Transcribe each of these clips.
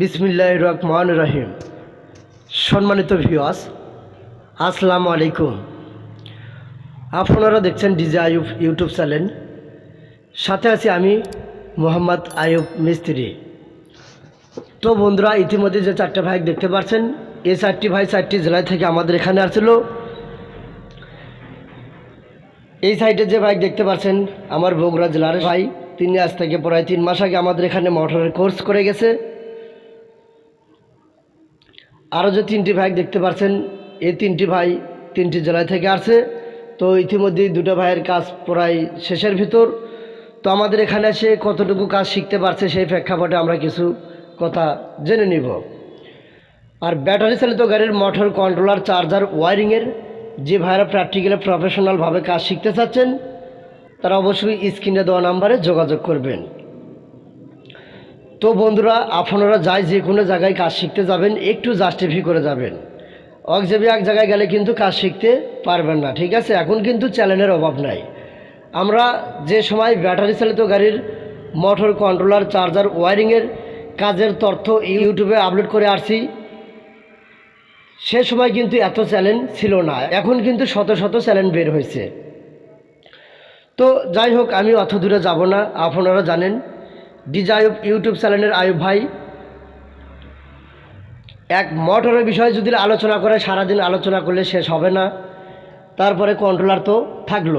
বিসমিল্লাহ রহমান রহিম। সম্মানিত ভিওয়াস আসসালামু আলাইকুম। আপনারা দেখছেন ডিজে আয়ুব ইউটিউব চ্যানেল সাথে আছি আমি মোহাম্মদ আয়ুব মিস্ত্রি। তো বন্ধুরা, ইতিমধ্যে যে চারটে ভাই দেখতে পাচ্ছেন এই চারটি ভাই চারটি জেলায় থেকে আমাদের এখানে আসছিল এই সাইডে যে বাইক দেখতে পাচ্ছেন আমার বগুড়া জেলার ভাই, তিনি আজ থেকে প্রায় তিন মাস আগে আমাদের এখানে মোটরের কোর্স করে গেছে। আরও যে তিনটি ভাই দেখতে পাচ্ছেন এই তিনটি ভাই তিনটি জেলায় থেকে আসছে। তো ইতিমধ্যেই দুটো ভাইয়ের কাজ প্রায় শেষের ভিতর। তো আমাদের এখানে এসে কতটুকু কাজ শিখতে পারছে সেই প্রেক্ষাপটে আমরা কিছু কথা জেনে নিব। আর ব্যাটারি চালিত গাড়ির মোটর কন্ট্রোলার চার্জার ওয়ারিংয়ের যে ভাইরা প্র্যাকটিক্যালে প্রফেশনালভাবে কাজ শিখতে চাচ্ছেন, তারা অবশ্যই স্ক্রিনে দেওয়া নাম্বারে যোগাযোগ করবেন। তো বন্ধুরা, আপনারা যাই যে কোনো জায়গায় কাজ শিখতে যাবেন, একটু জাস্টিফি করে যাবেন। অকজেবি এক জায়গায় গেলে কিন্তু কাজ শিখতে পারবেন না, ঠিক আছে? এখন কিন্তু চ্যানেলের অভাব নাই। আমরা যে সময় ব্যাটারি চালিত গাড়ির মোটর কন্ট্রোলার চার্জার ওয়ারিংয়ের কাজের তথ্য ইউটিউবে আপলোড করে আসছি। সে সময় কিন্তু এত চ্যালেঞ্জ ছিল না, এখন কিন্তু শত শত চ্যালেঞ্জ বের হয়েছে। তো যাই হোক, আমি অত দূরে যাব না, আপনারা জানেন। ডিজে আয়ুব ইউটিউব চ্যানেলের আয়ুব ভাই। এক মোটরের বিষয়ে যদি আলোচনা করে, সারাদিন আলোচনা করলে শেষ হবে না। তারপরে কন্ট্রোলার তো থাকল।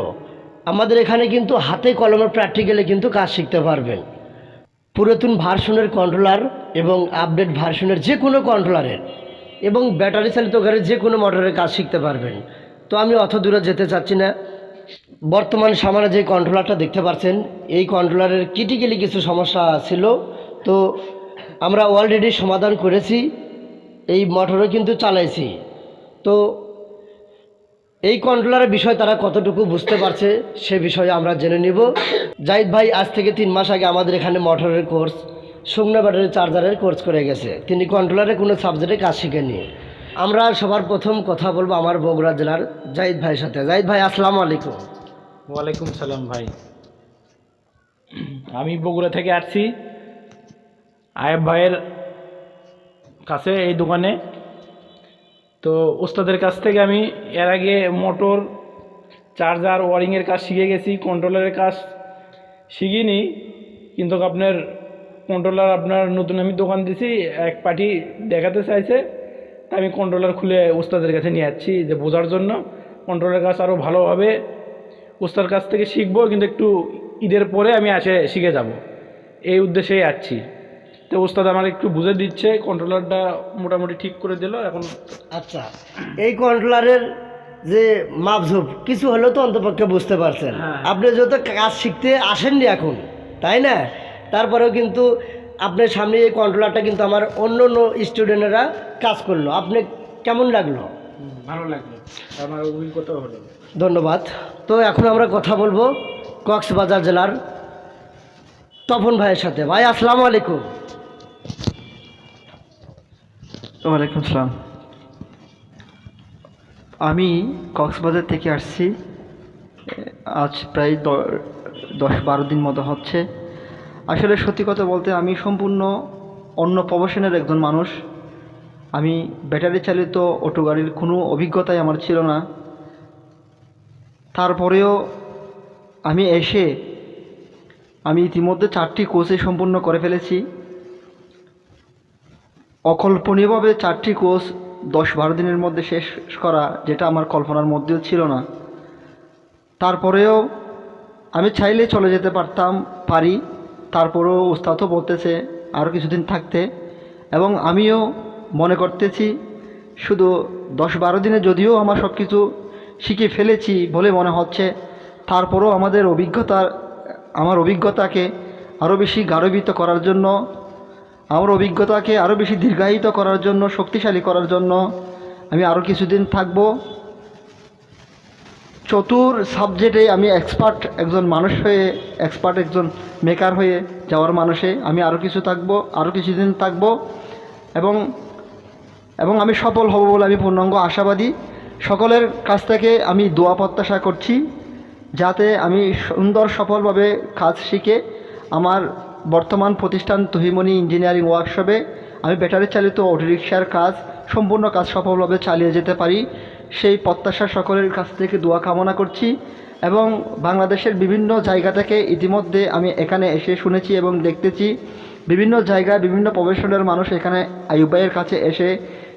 আমাদের এখানে কিন্তু হাতে কলমের প্র্যাকটিক্যালে কিন্তু কাজ শিখতে পারবেন। পুরাতন ভার্সনের কন্ট্রোলার এবং আপডেট ভার্সনের যে কোনো কন্ট্রোলারের এবং ব্যাটারি চালিত গাড়ির যে কোনো মোটরের কাজ শিখতে পারবেন। তো আমি অত দূরে যেতে চাচ্ছি না। বর্তমান সামনে যে কন্ট্রোলারটা দেখতে পাচ্ছেন, এই কন্ট্রোলারের ক্রিটিক্যালি কিছু সমস্যা ছিল। তো আমরা অলরেডি সমাধান করেছি, এই মোটরও কিন্তু চালাইছি। তো এই কন্ট্রোলারের বিষয় তারা কতটুকু বুঝতে পারছে, সে বিষয়ে আমরা জেনে নিব। জাহিদ ভাই, আজ থেকে তিন মাস আগে আমাদের এখানে মোটরের কোর্স শুকনো ব্যাটারি চার্জারের কোর্স করে গেছে। তিনি কন্ট্রোলারে কোনো সাবজেক্টে কাজ শিখেনি আমরা সবার প্রথম কথা বলব আমার বগুড়া জেলার জাহিদ ভাইয়ের সাথে। জাহিদ ভাই, আসসালামু আলাইকুম। ওয়ালাইকুম সালাম ভাই। আমি বগুড়া থেকে আসছি। আয়েব ভাইয়ের কাছে এই দোকানে। তো ওস্তাদের কাছ থেকে আমি এর আগে মোটর, চার্জার, ওয়ারিংয়ের কাজ শিখে গেছি কন্ট্রোলারের কাজ শিখিনি। কিন্তু আপনার কন্ট্রোলার আপনার নতুন আমি দোকান দিছি, এক পার্টি দেখাতে চাইছে। আমি কন্ট্রোলার খুলে ওস্তাদের কাছে নিয়ে যাচ্ছি যে বোঝার জন্য। কন্ট্রোলারের কাজ আরও ভালোভাবে ওস্তার কাছ থেকে শিখব কিন্তু একটু ঈদের পরে আমি আসে শিখে যাব। এই উদ্দেশ্যেই যাচ্ছি তো ওস্তাদ আমার একটু বুঝে দিচ্ছে কন্ট্রোলারটা মোটামুটি ঠিক করে দিল এখন আচ্ছা এই কন্ট্রোলারের যে মাপঝুপ কিছু হলেও তো অন্তপক্ষে বুঝতে পারছেন। হ্যাঁ। আপনি যত কাজ শিখতে আসেননি এখন তাই না? তারপরেও কিন্তু আপনার সামনে এই কন্ট্রোলারটা কিন্তু আমার অন্য অন্য স্টুডেন্টরা কাজ করল। আপনি কেমন লাগল? ভালো লাগল। আমার অভিজ্ঞতা হলো ধন্যবাদ। তো এখন আমরা কথা বলব কক্সবাজার জেলার তপন ভাইয়ের সাথে। ভাই, আসসালামু আলাইকুম। ওয়ালাইকুম সালাম আমি কক্সবাজার থেকে আসছি। আজ প্রায় দশ বারো দিন মতো হচ্ছে। আসলে সত্যি কথা বলতে আমি সম্পূর্ণ অন্য প্রফেশনের একজন মানুষ। আমি ব্যাটারি চালিত অটো গাড়ির কোনো অভিজ্ঞতাই আমার ছিল না। তারপরেও আমি এসে, আমি ইতিমধ্যে চারটি কোর্সে সম্পূর্ণ করে ফেলেছি। অকল্পনীয়ভাবে চারটি কোর্স দশ বারো দিনের মধ্যে শেষ করা, যেটা আমার কল্পনার মধ্যেও ছিল না। তারপরেও আমি চাইলে চলে যেতে পারতাম, পারি। তারপরেও ওস্তাদও বলতেছে আরও কিছুদিন থাকতে। এবং আমিও মনে করতেছি, শুধু দশ বারো দিনে যদিও আমার সব কিছু শিখে ফেলেছি বলে মনে হচ্ছে। তারপরও আমাদের অভিজ্ঞতার, আমার অভিজ্ঞতাকে আরও বেশি গারবিত করার জন্য, আমার অভিজ্ঞতাকে আরও বেশি দীর্ঘায়িত করার জন্য, শক্তিশালী করার জন্য আমি আরও কিছুদিন থাকব। চতুর সাবজেক্টে আমি এক্সপার্ট একজন মানুষ হয়ে, এক্সপার্ট একজন মেকার হয়ে যাওয়ার মানুষে আমি আরও কিছু থাকব, আরও কিছুদিন থাকব এবং এবং আমি সফল হব বলে আমি পূর্ণাঙ্গ আশাবাদী। সকলের কাছ থেকে আমি দোয়া প্রত্যাশা করছি যাতে আমি সুন্দর সফলভাবে কাজ শিখে আমার বর্তমান প্রতিষ্ঠান তহিমণি ইঞ্জিনিয়ারিং ওয়ার্কশপে আমি ব্যাটারি চালিত অটোরিকশার কাজ, সম্পূর্ণ কাজ সফলভাবে চালিয়ে যেতে পারি। সেই প্রত্যাশা সকলের কাছ থেকে দোয়া কামনা করছি এবং বাংলাদেশের বিভিন্ন জায়গা থেকে ইতিমধ্যে আমি এখানে এসে শুনেছি এবং দেখতেছি বিভিন্ন জায়গায় বিভিন্ন প্রফেশনের মানুষ এখানে আয়ুব ভাইয়ের কাছে এসে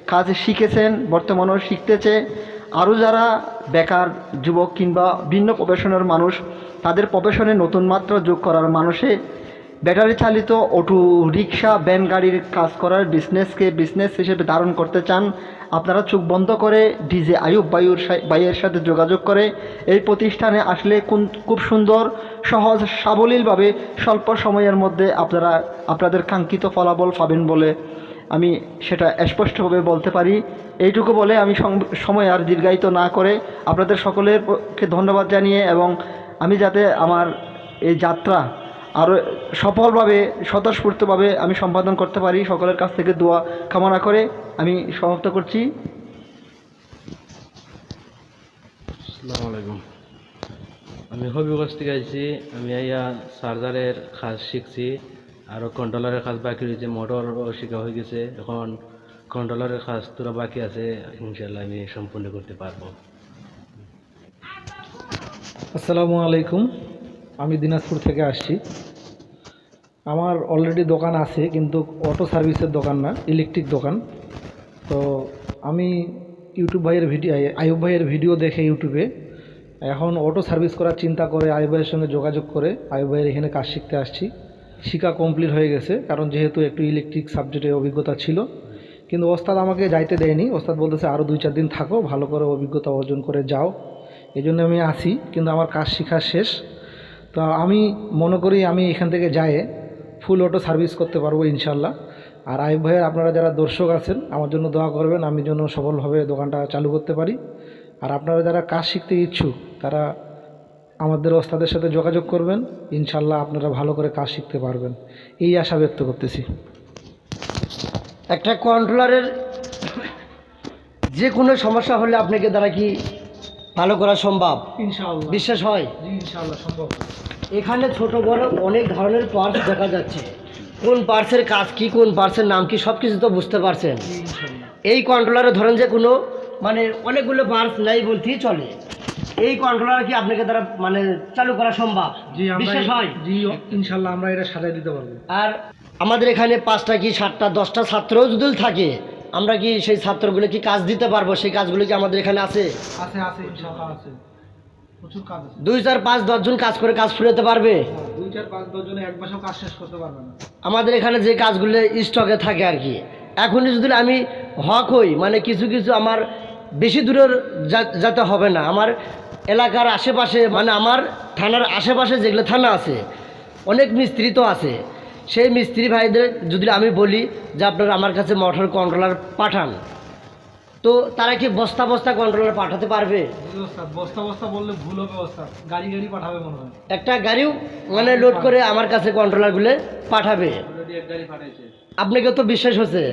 কাজ শিখেছেন, বর্তমানেও শিখতেছে। আরও যারা বেকার যুবক কিংবা ভিন্ন প্রফেশনের মানুষ, তাদের প্রফেশনে নতুন মাত্রা যোগ করার মানুষে ব্যাটারি চালিত অটো রিক্সা, ভ্যান গাড়ির কাজ করার বিজনেসকে বিজনেস হিসেবে ধারণ করতে চান, আপনারা চোখ বন্ধ করে ডিজে আয়ুব বায়ুর ভাইয়ের সাথে যোগাযোগ করে এই প্রতিষ্ঠানে আসলে কোন- খুব সুন্দর, সহজ, সাবলীলভাবে স্বল্প সময়ের মধ্যে আপনারা, আপনাদের কাঙ্ক্ষিত ফলাফল পাবেন বলে আমি সেটা স্পষ্টভাবে বলতে পারি। এইটুকু বলে আমি সময় আর দীর্ঘায়িত না করে আপনাদের সকলের পক্ষে ধন্যবাদ জানিয়ে এবং আমি যাতে আমার এই যাত্রা আরও সফলভাবে, স্বতঃস্ফূর্তভাবে আমি সম্পাদন করতে পারি, সকলের কাছ থেকে দোয়া কামনা করে আমি সমাপ্ত করছি। আসসালামু আলাইকুম। আমি হবিগঞ্জ থেকে আইছি, আমি আইয়া চার্জারের কাজ শিখছি আরও কন্ট্রোলারের কাজ বাকি রয়েছে মোটরও শেখা হয়ে গেছে। এখন কন্ট্রোলারের কাজ তোরা বাকি আছে ইনশাল্লাহ আমি সম্পূর্ণ করতে পারব। আসসালামু আলাইকুম। আমি দিনাজপুর থেকে আসছি। আমার অলরেডি দোকান আছে, কিন্তু অটো সার্ভিসের দোকান না ইলেকট্রিক দোকান। তো আমি ইউটিউব ভাইয়ের ভিডিও আয়ুব ভাইয়ের ভিডিও দেখে ইউটিউবে। এখন অটো সার্ভিস করার চিন্তা করে আয়ুব ভাইয়ের সঙ্গে যোগাযোগ করে আয়ুব ভাইয়ের এখানে কাজ শিখতে আসছি। শিখা কমপ্লিট হয়ে গেছে, কারণ যেহেতু একটু ইলেকট্রিক সাবজেক্টে অভিজ্ঞতা ছিল কিন্তু ওস্তাদ আমাকে যাইতে দেয়নি। ওস্তাদ বলতেছে আরও দুই, চার দিন থাকো, ভালো করে অভিজ্ঞতা অর্জন করে যাও। এই জন্য আমি আসি, কিন্তু আমার কাজ শেখা শেষ। তো আমি মনে করি আমি এখান থেকে যাই ফুল অটো সার্ভিস করতে পারব ইনশাল্লাহ আর আইব ভাইয়ের আপনারা যারা দর্শক আছেন, আমার জন্য দোয়া করবেন, আমি যেন সফলভাবে দোকানটা চালু করতে পারি। আর আপনারা যারা কাজ শিখতে ইচ্ছুক, তারা আমাদের ওস্তাদের সাথে যোগাযোগ করবেন। ইনশাল্লাহ আপনারা ভালো করে কাজ শিখতে পারবেন। এই আশা ব্যক্ত করতেছি। একটা কন্ট্রোলারের যে কোনো সমস্যা হলে আপনাকে দ্বারা কি ভালো করা সম্ভব? বিশ্বাস হয়? সম্ভব এখানে ছোট বড় অনেক ধরনের পার্টস দেখা যাচ্ছে। কোন পার্টসের কাজ কি কোন পার্টসের নাম কি সব কিছু তো বুঝতে পারছেন। এই কন্ট্রোলারে ধরেন যে কোনো মানে অনেকগুলো পার্টস নাই বলতেই চলে। এই কন্ট্রোলার কি আপনাকে দ্বারা মানে চালু করা সম্ভব? জি বিশ্বাস হয়? জি ইনশাআল্লাহ আমরা এটা সাজাই দিতে পারব। আর আমাদের এখানে পাঁচটা কি সাতটা দশটা ছাত্রও যদি থাকে আমরা কি সেই ছাত্রগুলো কি কাজ দিতে পারব? সেই কাজগুলো কি আমাদের এখানে আছে? দুই চার পাঁচ দশজন কাজ করে কাজ ফুরাতে পারবে? আমাদের এখানে যে কাজগুলো স্টকে থাকে আর কি। এখনই যদি আমি হক হই মানে কিছু কিছু আমার বেশি দূরের যেতে হবে না। আমার এলাকার আশেপাশে মানে আমার থানার আশেপাশে যেগুলো থানা আছে অনেক মিস্ত্রি তো আছে। সেই মিস্ত্রি ভাইদের যদি আমি বলি যে আপনারা আমার কাছে মোটর কন্ট্রোলার পাঠান তো তারা কি বস্তা বস্তা কন্ট্রোলার পাঠাতে পারবে? বস্তা বস্তা বললে ভুল হবে ওস্তাদ গাড়ি গাড়ি পাঠাবে মনে হয়। একটা গাড়িও মানে লোড করে আমার কাছে কন্ট্রোলারগুলো পাঠাবে। আপনাকে তো বিশ্বাস হচ্ছে।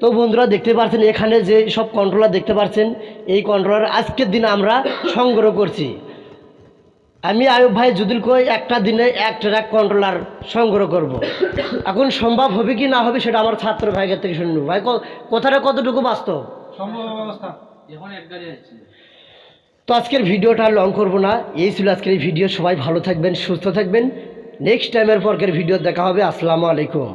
তো বন্ধুরা দেখতে পাচ্ছেন এখানে যে সব কন্ট্রোলার দেখতে পাচ্ছেন এই কন্ট্রোলার আজকের দিনে আমরা সংগ্রহ করছি। আমি আয়ুব ভাই যদিল কই একটা দিনে এক ট্রাক কন্ট্রোলার সংগ্রহ করব। এখন সম্ভব হবে কি না হবে সেটা আমার ছাত্র ভাইয়ের থেকে শুনব। ভাই কথাটা কতটুকু বাস্তব? তো আজকের ভিডিওটা লং করব না। এই ছিল আজকের এই ভিডিও। সবাই ভালো থাকবেন সুস্থ থাকবেন। নেক্সট টাইমের পরকের ভিডিও দেখা হবে। আসসালামু আলাইকুম।